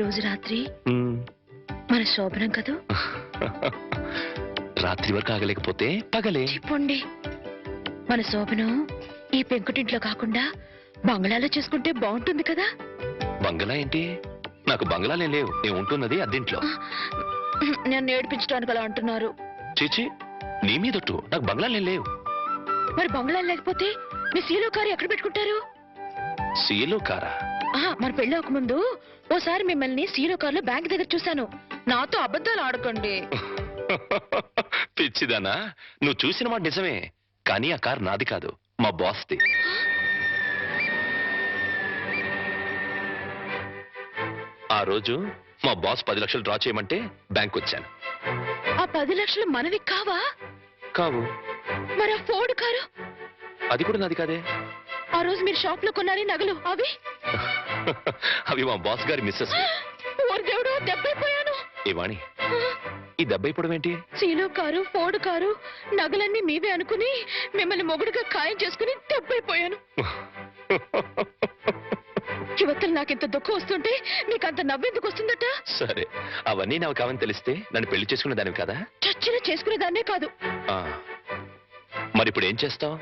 రోజు రాత్రి. మన శోభనం కదూ? రాత్రి వరకు ఆగలేకపోతే పగలే. చెప్పండి. మన శోభనం ఈ పెంకుటింట్లో కాకుండా బంగ్లాలో చేసుకుంటే బాగుంటుంది కదా? బంగళా ఏంటి? నాకు బంగళాలే లేవు. నేను ఉంటున్నది అద్దెంట్లో. నన్ను ఏడిపించడానికి అలా అంటున్నారు. చీచి నీ మీదొట్టు నాకు బంగళాలే లేవు. మరి బంగ్లా లేకపోతే మీ సీలో కారు ఎక్కడ పెట్టుకుంటారు? సీలో కారా? మన పెళ్ళి ముందు ఓసారి మిమ్మల్ని సీలో కారులో బ్యాంక్ దగ్గర చూశాను. నాతో అబద్ధాలు ఆడకండి. పిచ్చిదానా నువ్వు చూసిన మాట నిజమే కానీ ఆ కారు నాది కాదు మా బాస్ది. ఆ రోజు మా బాస్ పది లక్షలు డ్రా చేయమంటే బ్యాంక్ వచ్చాను. ఆ పది లక్షలు మనవి కావా? కావు. మరి ఆ ఫోర్డ్ కారు? అది కూడా నాది కాదే. ఆ రోజు మీరు షాప్లో కొన్నారే నగలు అవి? అవి మా బాస్ గారి మిస్సెస్. దేవుడు దెబ్బైపోయాను. ఏవాణి ఈ దెబ్బ ఇప్పుడు ఏంటి? సీలో కారు ఫోర్డ్ కారు నగలన్నీ మీవే అనుకుని మిమ్మల్ని మొగుడుగా ఖాయం చేసుకుని దెబ్బైపోయాను. యువతలు నాకింత దుఃఖం వస్తుంటే నీకు అంత నవ్వెందుకు వస్తుందట? సరే అవన్నీ నాకు కావని తెలిస్తే నన్ను పెళ్ళి చేసుకునే దానివి కదా? చచ్చిన చేసుకునేదాన్నే కాదు. ఆ. మరి ఇప్పుడు ఏం చేస్తావు?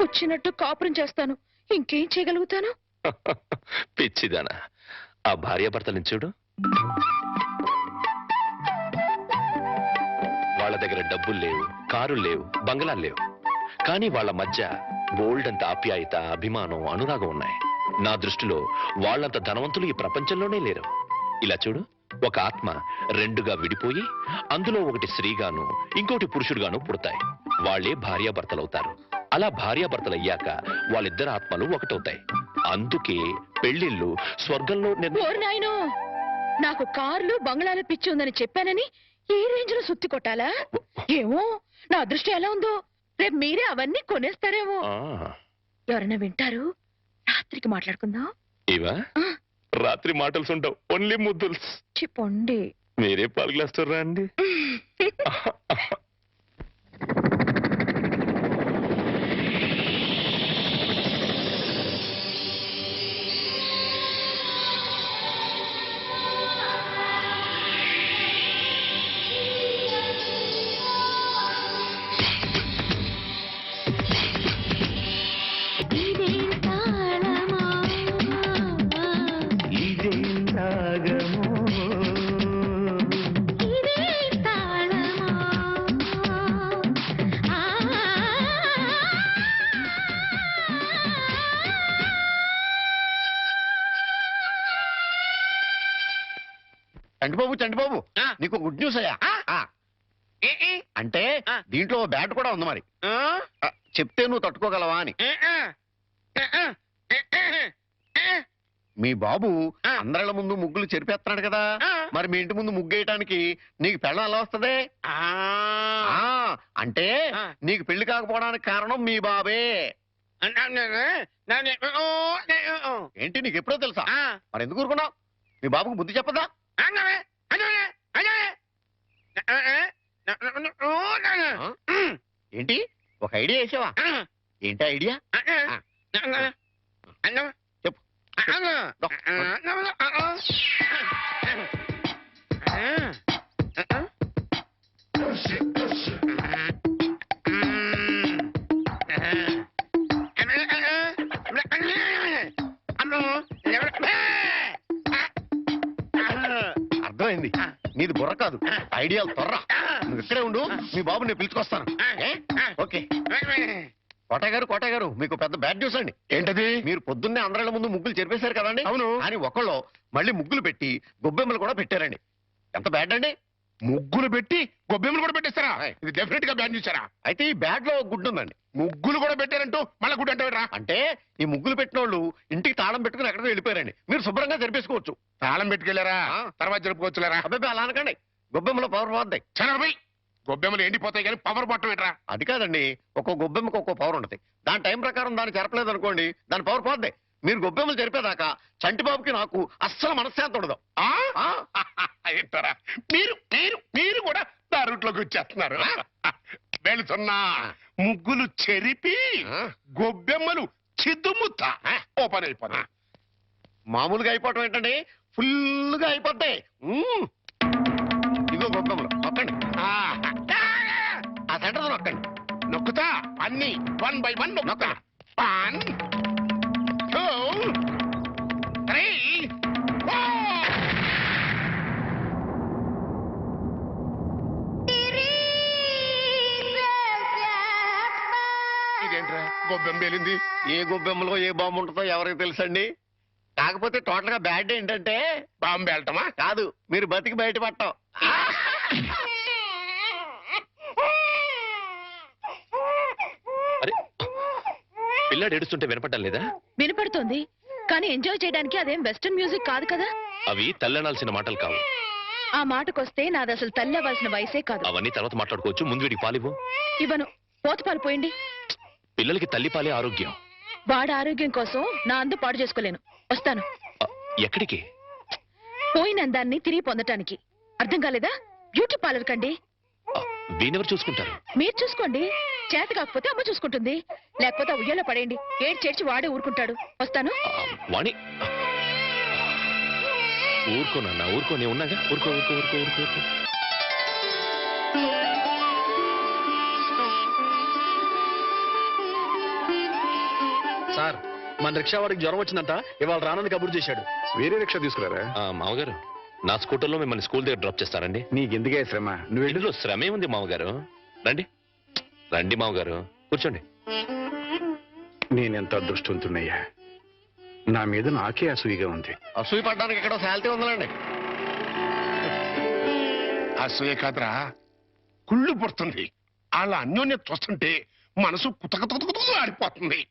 వచ్చినట్టు కాపురం చేస్తాను. ఇంకేం చేయగలుగుతాను? పిచ్చిదానా. ఆ భార్యాభర్తలను చూడు. వాళ్ళ దగ్గర డబ్బులు లేవు కారులు లేవు బంగళాలు లేవు. కానీ వాళ్ళ మధ్య బోల్డ్ అంత ఆప్యాయత అభిమానం అనురాగం ఉన్నాయి. నా దృష్టిలో వాళ్ళంత ధనవంతులు ఈ ప్రపంచంలోనే లేరు. ఇలా చూడు ఒక ఆత్మ రెండుగా విడిపోయి అందులో ఒకటి స్త్రీగాను ఇంకోటి పురుషుడుగాను పుడతాయి. వాళ్ళే భార్యాభర్తలవుతారు. అలా భార్యాభర్తలు అయ్యాక వాళ్ళిద్దరు ఆత్మలు ఒకటవుతాయి. అందుకే పెళ్ళిళ్ళు స్వర్గంలో నిర్ణ- ఓరు నాయనో నాకు కార్లు బంగ్లాలు పిచ్చి ఉందని చెప్పానని ఈ రేంజ్లో సుత్తి కొట్టాలా? ఏమో నా అదృష్టం ఎలా ఉందో? రేపు మీరే అవన్నీ కొనేస్తారేమో. ఆ, ఎవరైనా వింటారు? రాత్రికి మాట్లాడుకుందాం. ఇవా ఆ. రాత్రి మాటలు ఉండవు ఓన్లీ ముద్దులు. చెప్పండి మీరే పాలు గ్లాస్ రండి చంటిబాబు చంటిబాబు ఆ. నీకు గుడ్ న్యూస్ అయ్యా. ఆ? ఆ, ఏ, ఏ, అంటే ఆ. దీంట్లో బ్యాట్ కూడా ఉంది మరి. ఆ, ఆ, చెప్తే నువ్వు తట్టుకోగలవా అని. ఏ, ఆ, ఏ, ఆ, ఏ, ఏ, ఏ, మీ బాబు ఆ. అందరిళ్ళ ముందు ముగ్గులు చెరిపేస్తున్నాడు కదా. ఆ. మరి మీ ఇంటి ముందు ముగ్గు వేయటానికి నీకు పెళ్ళం ఎలా వస్తది? ఆ, ఆ అంటే ఆ. నీకు పెళ్ళి కాకపోవడానికి కారణం మీ బాబే. నా, నా, నా, నా, నా, ఓ, నా, ఓ, ఏంటి నీకు ఎప్పుడో తెలుసా? ఆ, మరి ఎందుకు ఊరుకున్నావు? మీ బాబుకు బుద్ధి చెప్పదా? ఏంటి ఒక ఐడియా వేసావా ఏంటి ఐడియా. చెప్పు. ఆ, బుర్ర కాదు. ఐడియా తొర్ర నువ్వు ఇక్కడే ఉండు మీ బాబు నేను పిలుచుకొస్తాను. ఏ? ఓకే. కోటయ్య గారు కోటయ్య గారు మీకు పెద్ద బ్యాడ్ న్యూస్ అండి. ఏంటది? మీరు పొద్దున్నే అందరిళ్ళ ముందు ముగ్గులు చెరిపేశారు కదండి? అవును. అని ఒకళ్ళు మళ్ళీ ముగ్గులు పెట్టి గొబ్బెమ్మలు కూడా పెట్టారండి. ఎంత బ్యాడ్ అండి? ముగ్గులు పెట్టి గొబ్బెమ్మలు కూడా పెట్టేస్తారా. ఇది డెఫినెట్గా బ్యాన్ చేశారా? అయితే ఈ బ్యాడ్లో గుడ్ ఉందండి. ముగ్గులు కూడా పెట్టారంటూ మళ్ళా గుడ్ అంటే అంటే ఈ ముగ్గులు పెట్టిన వాళ్ళు ఇంటికి తాళం పెట్టుకుని ఎక్కడికో వెళ్ళిపోయారండి. మీరు శుభ్రంగా జరిపేసుకోవచ్చు. తాళం పెట్టుకెళ్ళారా ఆ. తర్వాత జరుపుకోవచ్చులేరా? అబ్బాయి అలా అనకండి. గొబ్బెమ్మలో పవర్ పోద్దాయి చనరబై గొబ్బెమ్మలు ఎండిపోతాయి కానీ పవర్ ఏంట్రా? అది కాదండి ఒక్కో గొబ్బెమ్మకి ఒక్కో పవర్ ఉంటుంది. దాని టైం ప్రకారం దాన్ని చెరపలేదు అనుకోండి దాని పవర్ పోద్ది. మీరు గొబ్బెమ్మలు జరిపేదాకా చంటిబాబుకి నాకు అస్సలు మనశ్శాంతి ఉండదు. ఆ? ఆ, ఏంటారా? మీరు మీరు మీరు కూడా నా రూట్లోకి వచ్చేస్తున్నారు వెళుతున్నా ముగ్గులు చెరిపి ఆ, గొబ్బెమ్మలు చిద్దుముత్త ఆ. ఓపెన్ అయిపోతా మామూలుగా అయిపోవటం ఏంటండి? ఫుల్గా అయిపోతాయి. మ్మ్. ఇదిగో గొప్పమ్మలు నొక్కండి. ఆ, ఆ సెంటర్ నొక్కండి. నొక్కుతా? అన్ని వన్ బై వన్ నొక్కుతా. వన్ గొబ్బెం పేలింది. ఏ గొబ్బెమ్మలో ఏ బాంబు ఉంటుందో ఎవరికి తెలుసండి? కాకపోతే టోటల్గా బ్యాడ్ ఏంటంటే బాంబు వెళ్ళటమా కాదు. మీరు బతికి బయట పట్టం అరే పిల్లాడు ఏడుస్తుంటే వినపడ్డం లేదా? వినపడుతోంది. కానీ ఎంజాయ్ చేయడానికి అదేం వెస్టర్న్ మ్యూజిక్ కాదు కదా? అవి తల్లనాల్సిన మాటలు కావు. ఆ మాటకొస్తే నాది అసలు తల్లి అవ్వాల్సిన వయసే కాదు. అవన్నీ తర్వాత మాట్లాడుకోవచ్చు. ముందు వీడికి పాలివ్వు. ఇవ్వను. పోతపాలు పోయండి. పిల్లలకి తల్లి పాలే ఆరోగ్యం. వాడి ఆరోగ్యం కోసం నా అందు పాడు చేసుకోలేను. వస్తాను. ఎక్కడికి? పోయిన అందాన్ని తిరిగి పొందటానికి. అర్థం కాలేదా? బ్యూటీ పార్లర్ కండి. వీణెవరు చూసుకుంటారు? మీరు చూసుకోండి. చేత కాకపోతే అమ్మ చూసుకుంటుంది. లేకపోతే ఆ ఉయ్యాలో పడేయండి. ఏడు చేర్చి వాడే ఊరుకుంటాడు. వస్తాను. ఆ, వాణి. ఊరుకోనన్నా ఊరుకో. నేను ఉన్నాగా? ఊరుకో ఊరుకో ఊరుకో ఊరుకో ఊరుకో. మన రిక్షా వాడికి జ్వరం వచ్చిందంట ఇవాళ రానని కబురు చేశాడు. వేరే రిక్షా తీసుకురారా? ఆ, మామగారు నా స్కూటర్లో మిమ్మల్ని స్కూల్ దగ్గర డ్రాప్ చేస్తారండి. నీకెందుకే శ్రమ? నువ్వు వెళ్ళు. ఇందులో శ్రమే ఉంది మామగారు. రండి. రండి మామగారు. కూర్చోండి. నేనెంత అదృష్టవంతున్నయ్యా నా మీద నాకే అసూయగా ఉంది. అసూయ పడ్డానికి ఎక్కడో శాలిటీ ఉందండి అసూయ కాదురా. కుళ్ళు పుడుతుంది. వాళ్ళ అన్యోన్యత చూస్తుంటే మనసు కుతకతుకుతుకు ఆడిపోతుంది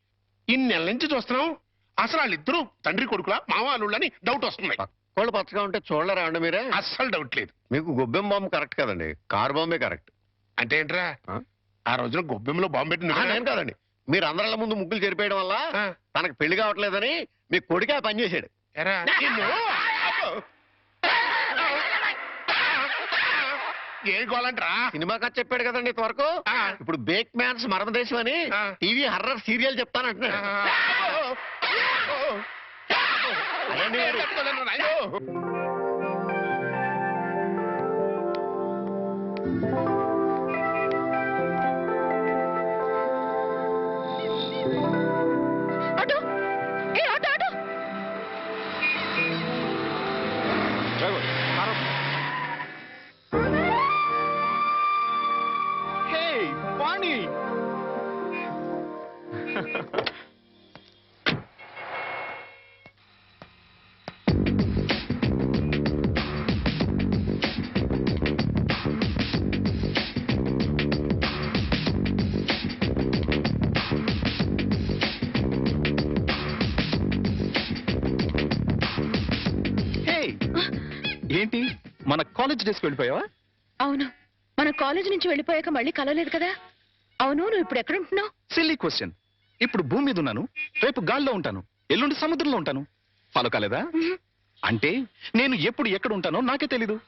ఇన్ని నెలల నుంచి చూస్తున్నాం అసలు వాళ్ళిద్దరూ తండ్రి కొడుకులా మావాళ్ళని డౌట్ వస్తుంది కోళ్ళు పచ్చగా ఉంటే చూడలేరా అండి మీరే? అస్సలు డౌట్ లేదు. మీకు గొబ్బెం బాంబు కరెక్ట్ కదండి. Car Bombay correct. అంటే ఏంట్రా? ఆ? రోజున గొబ్బెంలో బాంబు నేను కాదండి. మీరు అందరిళ్ళ ముందు ముగ్గులు చెరిపేయడం వల్ల. తనకు పెళ్ళి కావట్లేదని మీ కొడుకే ఆ ఏ గోలంట్రా సినిమా కథ చెప్పాడు కదండి ఇంతవరకు ఆ. ఇప్పుడు బేక్ మ్యాన్స్ మరణదేశం అని ఆ. టీవీ హర్రర్ సీరియల్ చెప్తానంటున్నాడు? తట్టుకోలేను ఏంటి? మన కాలేజ్ డేస్కి వెళ్ళిపోయావా? అవును. మన కాలేజ్ నుంచి వెళ్ళిపోయాక మళ్ళీ కలవలేదు కదా? అవును నువ్వు ఇప్పుడు ఎక్కడ ఉంటున్నావు? సిల్లీ క్వశ్చన్ ఇప్పుడు భూమి మీద ఉన్నాను. రేపు గాల్లో ఉంటాను. ఎల్లుండి సముద్రంలో ఉంటాను. ఫాలో కాలేదా? అంటే నేను ఎప్పుడు ఎక్కడ ఉంటానో నాకే తెలీదు.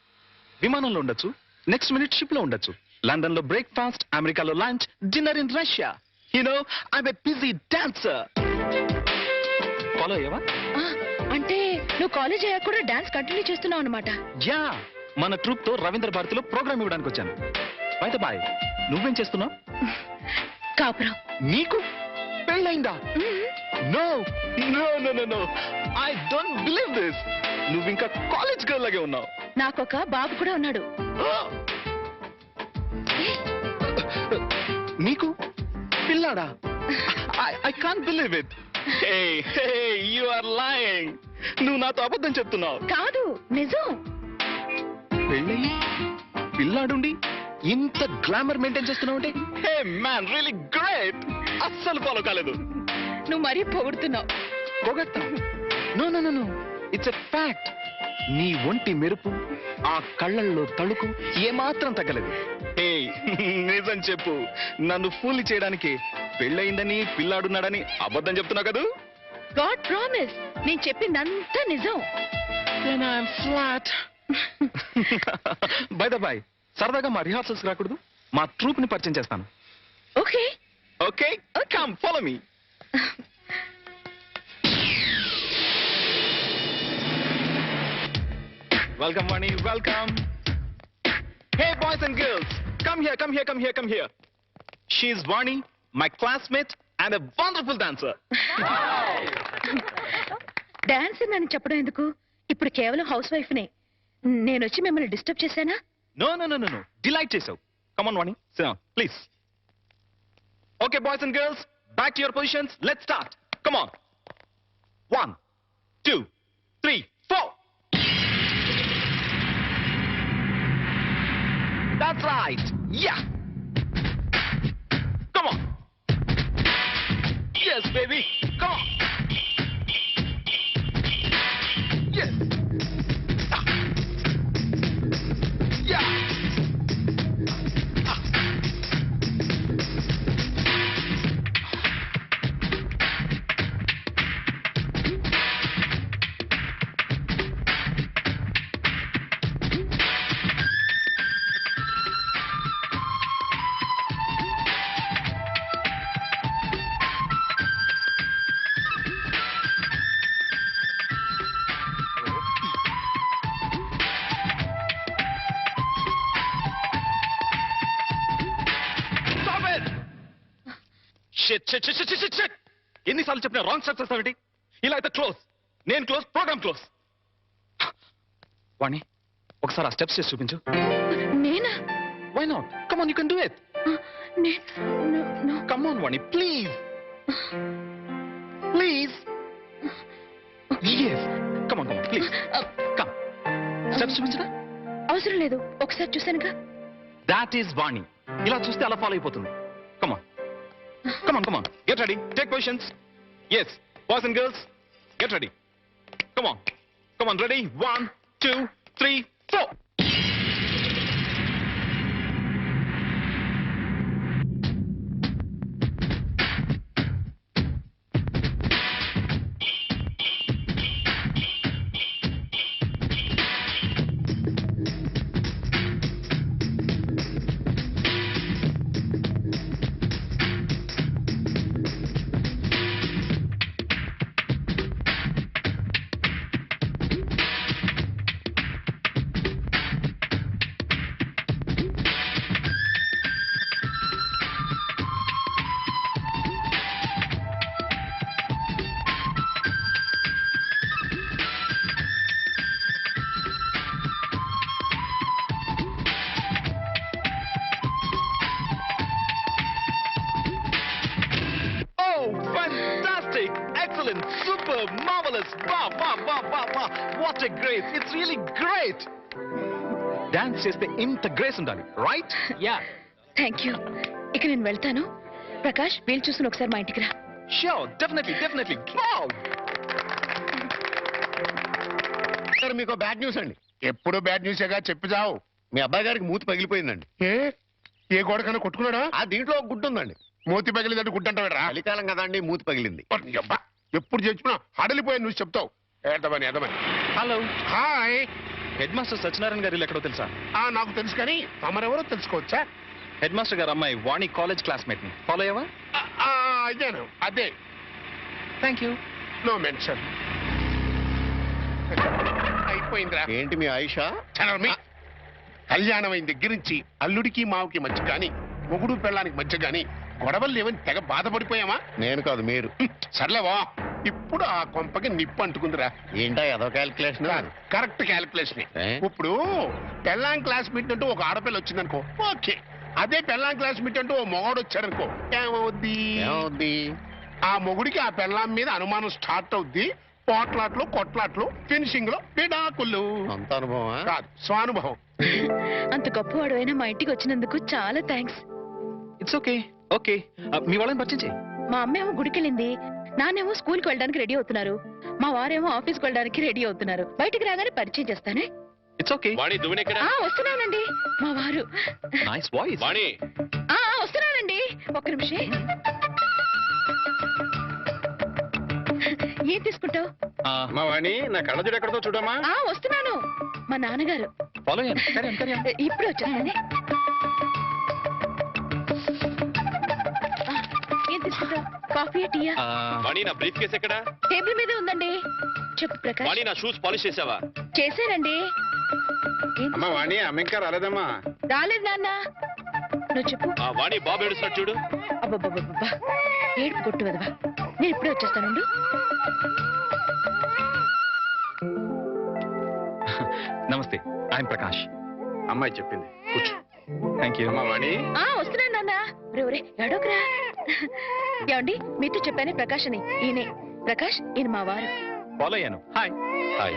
విమానంలో ఉండొచ్చు. నెక్స్ట్ మినిట్ షిప్లో ఉండొచ్చు లండన్లో బ్రేక్ఫాస్ట్ అమెరికాలో lunch dinner in Russia you know a busy dancer follow అయ్యావా? అంటే నువ్వు కాలేజ్ అయ్యాక కూడా డాన్స్ కంటిన్యూ చేస్తున్నావు అనమాట యా మన ట్రూప్తో రవీంద్ర భారతిలో ప్రోగ్రామ్ ఇవ్వడానికి వచ్చాను. బయట బాయ్ నువ్వేం చేస్తున్నావు? కాపురం. నీకు పెళ్ళైందా. No no no no no I don't believe this నువ్వు ఇంకా కాలేజ్ గర్ల్ లాగే ఉన్నావు. నాకొక బాబు కూడా ఉన్నాడు. నీకు పిల్లాడా? I can't believe it you are lying నువ్వు నాతో అబద్ధం చెప్తున్నావు. కాదు నిజం. పెళ్ళి పిల్లాడుండి ఇంత గ్లామర్ మెయింటైన్ చేస్తున్నావు అంటే? హే మ్యాన్ రియలీ గ్రేట్ అస్సలు ఫాలో కాలేదు. నువ్వు మరీ పొగుడుతున్నావు. పొగట్టా no no no it's a fact నీ ఒంటి మెరుపు ఆ కళ్ళల్లో తళుకు ఏమాత్రం తగ్గలేదు. ఏ నిజం చెప్పు. నన్ను ఫూల్ చేయడానికి పెళ్ళయిందని పిల్లాడున్నాడని అబద్ధం చెప్తున్నావు కదూ? గాడ్ ప్రామిస్ నేను చెప్పిందంతా నిజం. ఫ్లాట్ బై ద బాయ్ సరదాగా మా రిహార్సల్స్ రాకూడదు. మా ట్రూప్ని పరిచయం చేస్తాను. Okay okay come follow me Welcome, Vani. Welcome. Hey, boys and girls. Come here, come here, come here, come here. She's Vani, my classmate and a wonderful dancer. Dance నన్ను చెప్పడం ఎందుకు ఇప్పుడు కేవలం హౌస్ వైఫ్ నే నేను వచ్చి మిమ్మల్ని disturb చేశానా No, no, no, no, no. Delight yourself. Come on, Vani. Sit down, please. Okay, boys and girls, back to your positions. Let's start. Come That's right. Yeah. Come on. Yes, baby. Come on. ఎన్నిసార్లు చెప్పిన wrong steps వస్తావేంటి ఇలా అయితే close నేను close programme close వాణి ఒకసారి ఆ steps చేసి చూపించు. నేనా? Why not come on you can do it. Come on Vani please please yes come on come on please come steps చూపించరా? అవసరం లేదు. ఒకసారి చూశానుగా. That is Vani. ఇలా చూస్తే అలా ఫాలో అయిపోతుంది. Come on, come on. Get ready. Take positions. Yes. Boys and girls, get ready. Come on. Come on, ready? One, two, three, four. చేస్తే ఇంత గ్రేస్ ఉండాలి రైట్ యా థ్యాంక్ యూ ఇక నేను వెళ్తాను. ప్రకాష్ వీలు చూసుకుని ఒకసారి మా ఇంటికి రా. షూర్ డెఫినెట్లీ డెఫినెట్లీ మీకు బ్యాడ్ న్యూస్ అండి. ఎప్పుడు బ్యాడ్ న్యూసేగా చెప్పి చావు. మీ అబ్బాయి గారికి మూతి పగిలిపోయిందండి. ఏ? ఏ గోడకన్నా కొట్టుకున్నాడా? ఆ దీంట్లో ఒక గుడ్డు ఉందండి. మూతి పగిలిదంటే గుడ్డంటావేరా చలికాలం కదా అండి మూతి పగిలింది. ఎప్పుడు చచ్చినా హడలిపోయి నువ్వు చెప్తావు. ఏదమని ఏదమని hello hi head master Satyanarayana garu ఇల్లు ఎక్కడో తెలుసా? ఆ నాకు తెలుసు కానీ తమరెవరో తెలుసుకోవచ్చా హెడ్ మాస్టర్ గారు అమ్మాయి వాణి కాలేజ్ క్లాస్మేట్ని ఫాలో అయ్యావా? అదేను అదే థ్యాంక్ యూ నో మెన్షన్ అయిపోయిందిరా. ఏంటి మీ ఆయిషా? చనర్మి కళ్యాణం అయిన దగ్గర నుంచి అల్లుడికి మావుకి మధ్య గాని మొగుడు పెళ్ళానికి మధ్య గాని గొడవలు లేవని తెగ బాధపడిపోయామా? నేను కాదు మీరు. సర్లేవా ఇప్పుడు ఆ కొంపకి నిప్పు అంటుకుందిరా. ఏంటా ఏదో క్యాల్కులేషన్ కాదు కరెక్ట్ క్యాలిక్యులేషన్? ఇప్పుడు పెళ్ళాం క్లాస్ మీట్ అంటూ ఒక ఆడపిల్ల వచ్చిందనుకో. ఓకే అదే పెళ్ళాం క్లాస్ మీట్ అంటూ ఓ మొగాడు వచ్చాడనుకో ఏమవుద్ది? ఏమవుద్ది? ఆ మొగుడికి ఆ పెళ్ళాం మీద అనుమానం స్టార్ట్ అవుద్ది. పోట్లాట్లు కొట్లాట్లు ఫినిషింగ్లో విడాకులు అంత అనుభవమా? కాదు స్వానుభవం. అంత గొప్పవాడు అయినా మా ఇంటికి వచ్చినందుకు చాలా థ్యాంక్స్ ఇట్స్ ఓకే ఓకే మీ వాళ్ళని పరిచయం చేయి. మా అమ్మేమో గుడికెళ్ళింది. నాన్నేమో స్కూల్కి వెళ్ళడానికి రెడీ అవుతున్నారు. మా వారేమో ఆఫీస్కి వెళ్ళడానికి రెడీ అవుతున్నారు. బయటికి రాగానే పరిచయం చేస్తానే? ఇట్స్ ఓకే వాణి దువ్వెనెక్కడ? ఆ వస్తున్నానండి. మా వారు. Nice voice Vani. ఆ ఆ, వస్తున్నానండి. ఒక్క నిమిషం. ఏం తీసుకుంటావు? మా వాణి నా కళ్ళజోడు ఎక్కడతో చూడమ్మా. ఆ వస్తున్నాను. మా నాన్నగారు. ఫాలో అయ్యాను కరియాం కరియాం ఇప్పుడు వచ్చేస్తానే? కాఫీ టీయా? వాణి నా బ్రీఫ్ కేస్ ఎక్కడ? టేబుల్ మీదే ఉందండి. చెప్పు ప్రకాష్. వాణి నా షూస్ పాలిష్ చేసావా? చేశానండి? అమ్మా వాణి అమ్మ ఇంకా రాలేదమ్మా. రాలేదు నాన్న. నువ్వు చెప్పు. ఆ వాణి బాబు ఏడుస్తున్నాడు చూడు. అబ్బబ్బబ్బబ్బా ఏడుపు కొట్టు వదవా. నేను ఇప్పుడే వచ్చేస్తానుండు నమస్తే ఐఎమ్ ప్రకాష్. అమ్మాయి చెప్పింది. కూర్చో. థ్యాంక్ యూ అమ్మా వాణి. ఆ వస్తున్నాను నాన్న. ఒరే ఒరే ఎడోకరా ఏమండి? మీతో చెప్పానే ప్రకాష్ అని. ఈయనే. ప్రకాష్ ఈయన మా వారు. ఫాలో అయ్యాను hi. Hi.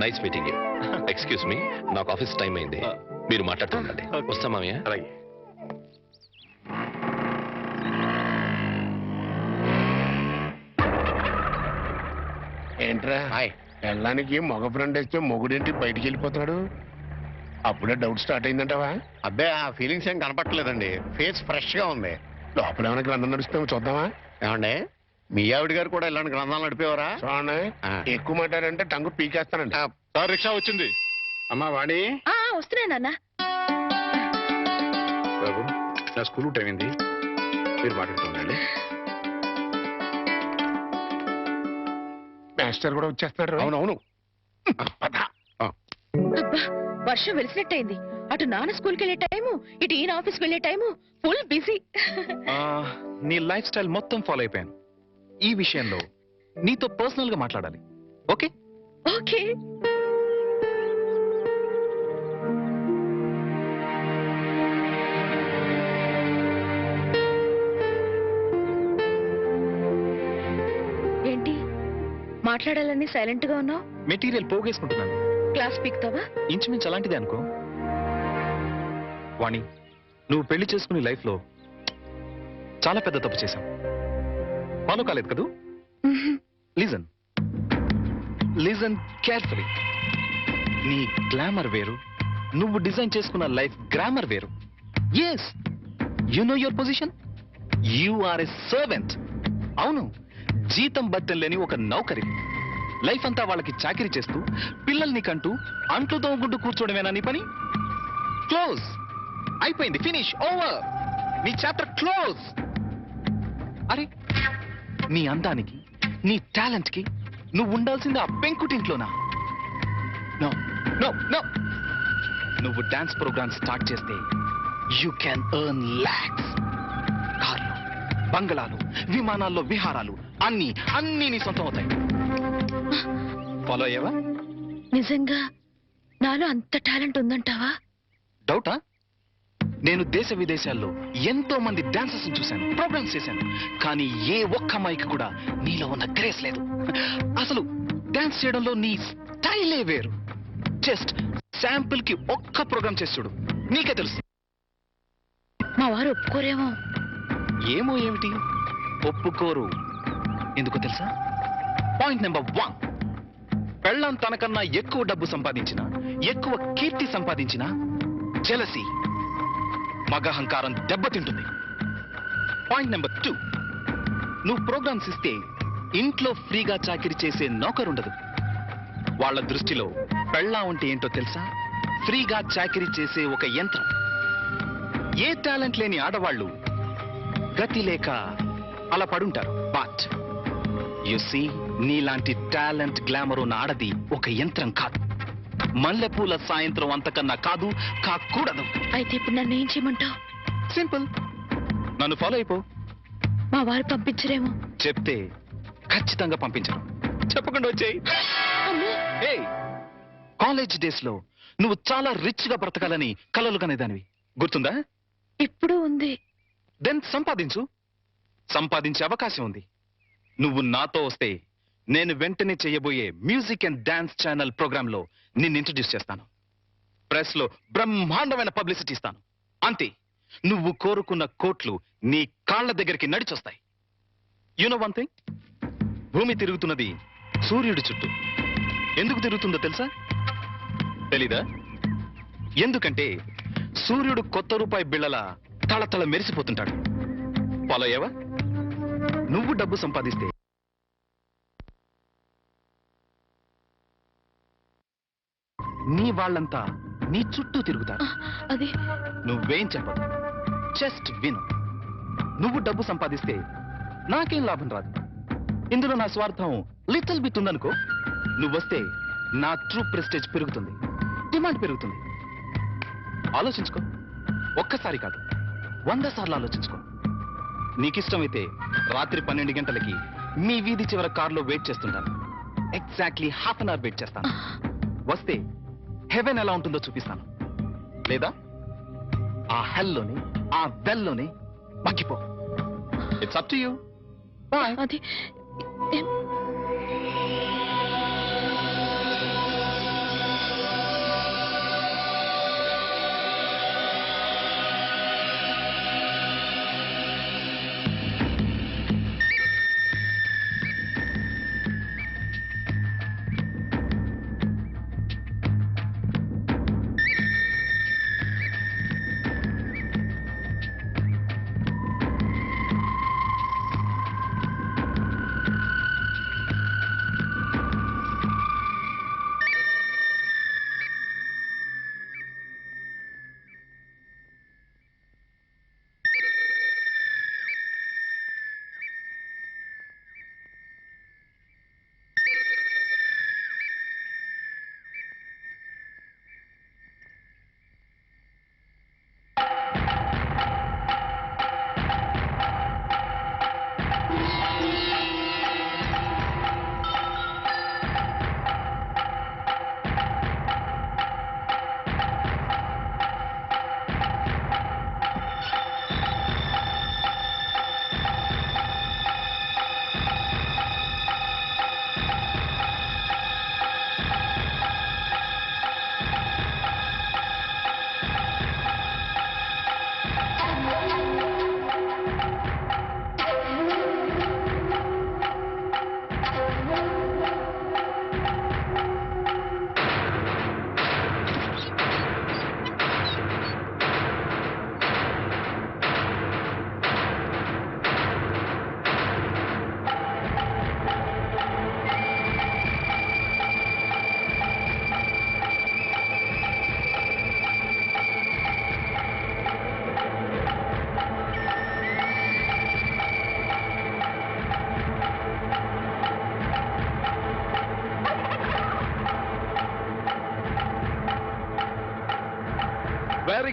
Nice meeting you. Excuse me నాకు ఆఫీస్ టైం అయింది. మీరు మాట్లాడుతూ ఉండండి. వస్తా మామయ్య. అలాగే. ఏంట్రా? హాయ్. వెళ్ళడానికి మగ ఫ్రెండ్ వేస్తే మొగుడేంటి బయటికి వెళ్ళిపోతున్నాడు అప్పుడే డౌట్ స్టార్ట్ అయిందంటావా? అబ్బే ఆ ఫీలింగ్స్ ఏం కనపట్టలేదండి ఫేస్ ఫ్రెష్గా ఉంది. లోపల ఏమైనా గ్రంథం నడుస్తామో చూద్దామా? ఏమండి? మీ ఆవిడ గారు కూడా ఇలాంటి గ్రంథాలు నడిపేవారా? చూడండి ఆ. ఎక్కువ మాట్లాడంటే టంగు పీకేస్తానండి. సార్ రిక్షా వచ్చింది. అమ్మా వాణి. ఆ ఆ, వస్తున్నాను నాన్న. బాబు నా స్కూల్ టైం అయింది. మీరు మాట్లాడుతుండండి మాస్టర్ కూడా వచ్చేస్తున్నాడు అవునవును. అబ్బా వర్షం వెలిసినట్టయింది. అటు నాన్న స్కూల్కి వెళ్ళే టైము ఇటు ఈయన ఆఫీస్కి వెళ్ళే టైము ఫుల్ బిజీ. నీ లైఫ్ స్టైల్ మొత్తం ఫాలో అయిపోయాను. ఈ విషయంలో నీతో పర్సనల్గా మాట్లాడాలి. ఓకే? ఓకే. ఏంటి? మాట్లాడాలని సైలెంట్గా ఉన్నావు? మెటీరియల్ పోగేసుకుంటున్నాను. క్లాస్ పీక్తావా? ఇంచుమించు అలాంటిదే అనుకో. వాణి నువ్వు పెళ్ళి చేసుకుని లైఫ్లో చాలా పెద్ద తప్పు చేశావు. ఫాలో కాలేదు కదూ? లీజన్. Listen carefully. నీ గ్లామర్ వేరు నువ్వు డిజైన్ చేసుకున్న లైఫ్ గ్రామర్ వేరు. Yes you know your position you are a servant అవును జీతం బట్టం లేని ఒక నౌకరి. లైఫ్ అంతా వాళ్ళకి చాకరీ చేస్తూ పిల్లల్ని కంటూ అంట్లు తోముకుంటూ కూర్చోవడమేనా నీ పని? క్లోజ్ అయిపోయింది ఫినిష్ ఓవర్ నీ చాప్టర్ క్లోజ్ అరే నీ అందానికి నీ టాలెంట్కి నువ్వు ఉండాల్సింది ఆ పెంకుటింట్లోనా? నో నో నో నువ్వు డాన్స్ ప్రోగ్రామ్ స్టార్ట్ చేస్తే యూ క్యాన్ ఎర్న్ లాక్స్ కార్లు బంగళాలు విమానాల్లో విహారాలు అన్ని అన్ని నీ సొంతం అవుతాయి. ఫాలో అయ్యావా? నిజంగా నాలో అంత టాలెంట్ ఉందంటావా? డౌటా నేను దేశ విదేశాల్లో ఎంతో మంది డాన్సర్స్ చూశాను ప్రోగ్రామ్స్ చేశాను. కానీ ఏ ఒక్క అమ్మాయికి కూడా నీలో ఉన్న గ్రేస్ లేదు. అసలు డాన్స్ చేయడంలో నీ స్టైలే వేరు. జస్ట్ శాంపుల్కి ఒక్క ప్రోగ్రామ్ చేసి చూడు. నీకే తెలుసు. మా వారు ఒప్పుకోరేమో. ఏమో ఏమిటి? ఒప్పుకోరు. ఎందుకో తెలుసా? Point number one. పెళ్ళం తనకన్నా ఎక్కువ డబ్బు సంపాదించిన ఎక్కువ కీర్తి సంపాదించిన జలసి. మగహంకారం దెబ్బతింటుంది. పాయింట్ నెంబర్ టూ నువ్వు ప్రోగ్రామ్స్ ఇస్తే ఇంట్లో ఫ్రీగా చాకిరి చేసే నౌకరుండదు వాళ్ళ దృష్టిలో పెళ్ళా ఉంటే ఏంటో తెలుసా? ఫ్రీగా చాకిరి చేసే ఒక యంత్రం. ఏ టాలెంట్ లేని ఆడవాళ్ళు గతి లేక అలా పడుంటారు బట్ యు సీ నీలాంటి టాలెంట్ గ్లామర్ ఉన్న ఆడది ఒక యంత్రం కాదు. మల్లెపూల సాయంత్రం అంతకన్నా కాదు కాకూడదు. అయితే ఇప్పుడు నన్ను ఏం చేయమంటావు? సింపుల్. నన్ను ఫాలో అయిపో. మా వారు పంపించరేమో. చెప్తే ఖచ్చితంగా పంపించను. చెప్పకుండా వచ్చేయి. కాలేజ్ డేస్లో నువ్వు చాలా రిచ్గా బ్రతకాలని కలలు కనేదానివి. గుర్తుందా? ఇప్పుడు ఉంది. దెన్ సంపాదించు. సంపాదించే అవకాశం ఉంది. నువ్వు నాతో వస్తే నేను వెంటనే చేయబోయే మ్యూజిక్ అండ్ డాన్స్ ఛానల్ ప్రోగ్రామ్లో నిన్ను ఇంట్రడ్యూస్ చేస్తాను. ప్రెస్లో బ్రహ్మాండమైన పబ్లిసిటీ ఇస్తాను. అంతే నువ్వు కోరుకున్న కోట్లు నీ కాళ్ళ దగ్గరికి నడిచొస్తాయి. యూనో వన్ థింగ్ భూమి తిరుగుతున్నది సూర్యుడి చుట్టూ. ఎందుకు తిరుగుతుందో తెలుసా? తెలీదా? ఎందుకంటే సూర్యుడు కొత్త రూపాయి బిళ్ళల తళతళ మెరిసిపోతుంటాడు. ఫాలో అయ్యావా? నువ్వు డబ్బు సంపాదిస్తే నీ వాళ్ళంతా నీ చుట్టూ తిరుగుతారు. అది. నువ్వేం చెప్పదు జస్ట్ విను. నువ్వు డబ్బు సంపాదిస్తే నాకేం లాభం రాదు. ఇందులో నా స్వార్థం లిటిల్ బిట్ ఉందనుకో నువ్వొస్తే నా ట్రూ ప్రెస్టేజ్ పెరుగుతుంది. డిమాండ్ పెరుగుతుంది. ఆలోచించుకో. ఒక్కసారి కాదు వంద సార్లు ఆలోచించుకో. నీకిష్టమైతే రాత్రి పన్నెండు గంటలకి మీ వీధి చివర కారులో వెయిట్ చేస్తుంటాను. Exactly half an hour wait చేస్తాను. వస్తే హెవెన్ ఎలా ఉంటుందో చూపిస్తాను. లేదా? ఆ హెల్లోని ఆ వెల్లోని మగ్గిపో. It's up to you boy అది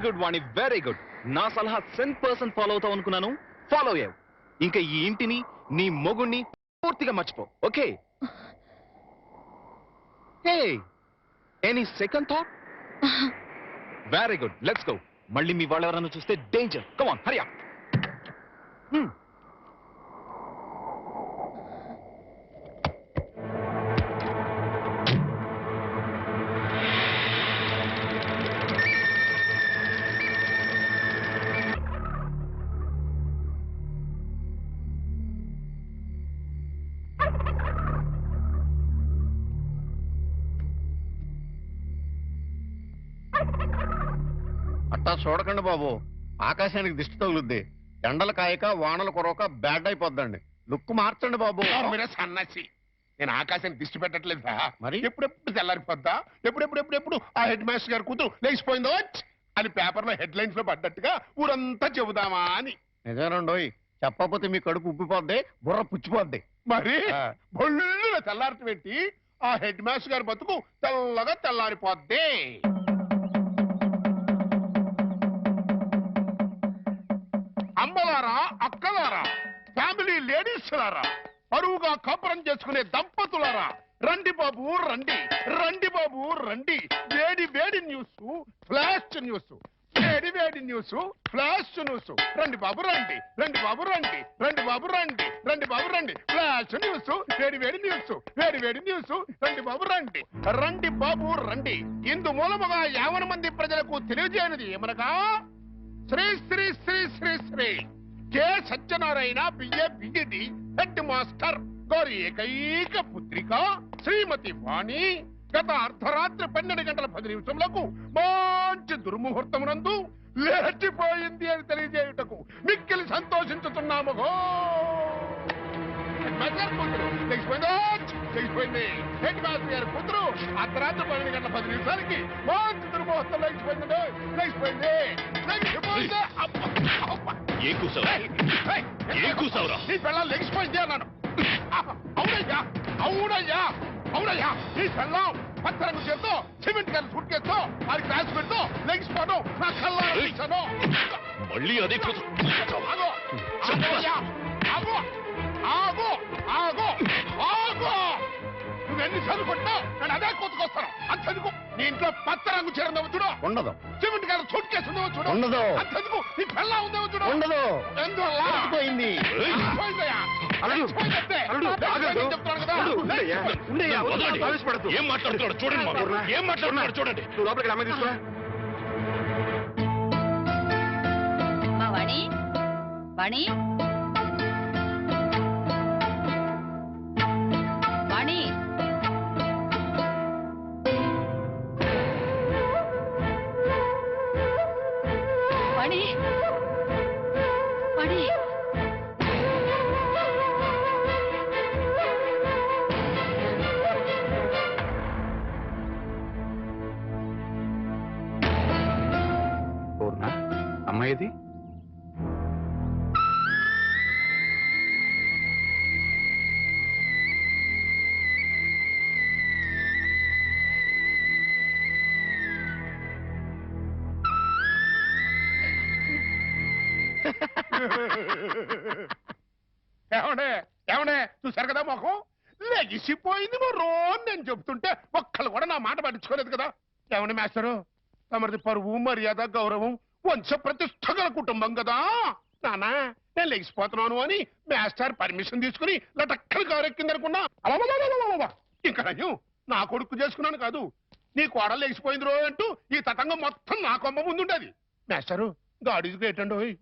గుడ్ వాణి వెరీ గుడ్. నా సలహా సెన్ పర్సెంట్ ఫాలో అవుతావు అనుకున్నాను. ఫాలో అయ్యావు. ఇంకా ఈ ఇంటిని నీ మొగుణ్ణి పూర్తిగా మర్చిపో okay? Hey any second thought very good let's go మళ్ళీ మీ వాళ్ళు ఎవరైనా చూస్తే డేంజర్ కమాన్ హరియా అట్టా చూడకండి బాబు. ఆకాశానికి దిష్టి తగులుద్ది. ఎండలు కాయక వానలు కొరవక బ్యాడ్ అయిపోద్దండి. లుక్ మార్చండి బాబు. మీరే సన్నాసి. నేను ఆకాశాన్ని దిష్టి పెట్టట్లేదా మరి? ఎప్పుడెప్పుడు తెల్లారిపోద్దా? ఎప్పుడెప్పుడు ఎప్పుడెప్పుడు? ఆ హెడ్ మాస్టర్ గారు కూతురు లేచిపోయిందో! అని పేపర్లో హెడ్ లైన్స్లో పడ్డట్టుగా ఊరంతా చెబుదామా అని. నిజమేనండోయ్. చెప్పకపోతే మీ కడుపు ఉబ్బిపోద్ది బుర్ర పుచ్చిపోద్ది. మరి? ఆ. బొల్లున తెల్లారటం ఏంటి? ఆ హెడ్ మాస్టర్ గారి బతుకు తెల్లగా తెల్లారిపోద్ది. అమ్మలారా అక్కలారా ఫ్యామిలీ లేడీస్ లారా పరువుగా కాపురం చేసుకునే దంపతులారా రండి బాబు రండి రండి బాబు రండి. వేడి వేడి న్యూస్ ఫ్లాష్ న్యూస్. వేడి వేడి న్యూస్ ఫ్లాష్ న్యూస్. రండి బాబు రండి రండి బాబు రండి రండి బాబు రండి రండి బాబు రండి. ఫ్లాష్ న్యూస్ వేడి వేడి న్యూస్ వేడి వేడి న్యూస్. రండి బాబు రండి రండి బాబు రండి. ఇందు మూలముగా యావన మంది ప్రజలకు తెలియజేయనిది ఏమనగా? Shri Shri Shri Shri Shri. K Satyanarayana BA BEd head master గారి ఏకైక పుత్రిక శ్రీమతి వాణి. గత అర్ధరాత్రి పన్నెండు గంటల పది నిమిషములకు మంచి దుర్ముహూర్తమునందు లేచిపోయింది అని తెలియజేయుటకు మిక్కిలి సంతోషించుతున్నాము. మాస్టర్ కూతురు లేచిపోయిందో లేచిపోయింది హెడ్ మాస్టర్ గారి కూతురు అర్ధరాత్రి పన్నెండు గంటల పది నిమిషాలకి మంచి లేచిపోయింది లేచిపోయింది అబ్బా, అబ్బా. ఏ కూసావు ఏం కూసావురా? నీ పిల్లలు లెగిసిపోయింది అన్నాను. అవునయ్యా అవునయ్యా అవునయ్యా. నీ పిల్లం పత్తరంగు చేత్తో సిమెంట్ గారి సూట్ కేసుతో క్రాష్ పెడుతూ లెగిసిపోవడం నా కళ్ళ మళ్ళీ అదే. ఆగు. ఆగు ఆగు ఆగు. నువ్వెన్ని చదువుకుంటా నేను అదే కొట్టుకొస్తాను అంతెందుకు నీ ఇంట్లో పచ్చ రంగు చీర ఉందేమో చూడు. ఉండదు. సిమెంట్ గారి సూట్ కేసు ఉందేమో చూడు. ఉండదు. అంతెందుకు నీ పెళ్ళ ఉందేమో చూడు. ఉండదు. ఎందువల్ల? పోయింది. ఏం మాట్లాడుతున్నాడు? చూడండి ఏం మాట్లాడుతున్నాడు? చూడండి. నువ్వు లోపలికి అమ్మాయి తీసుకురా. మా వాణి వాణి. వాణి. లెగిసిపోయింది రోన్ నేను చెప్తుంటే ఒక్కళ్ళు కూడా నా మాట పట్టించుకోలేదు కదా. ఏమండి మాస్టరు? తమరిది పరువు మర్యాద గౌరవం వంశ ప్రతిష్ట గల కుటుంబం కదా. నానా నేను లెగిసిపోతున్నాను అని మాస్టర్ పర్మిషన్ తీసుకుని లటక్కలు కారెక్కింది అనుకున్నా ఇంకా నయ్యం నా కొడుకు చేసుకున్నాను కాదు. నీ కోడలు లేచిపోయింది రో అంటూ ఈ తతంగం మొత్తం నా కొమ్మ ముందుండేది. మాస్టరు గాడ్ ఈజ్ గ్రేట్ అండి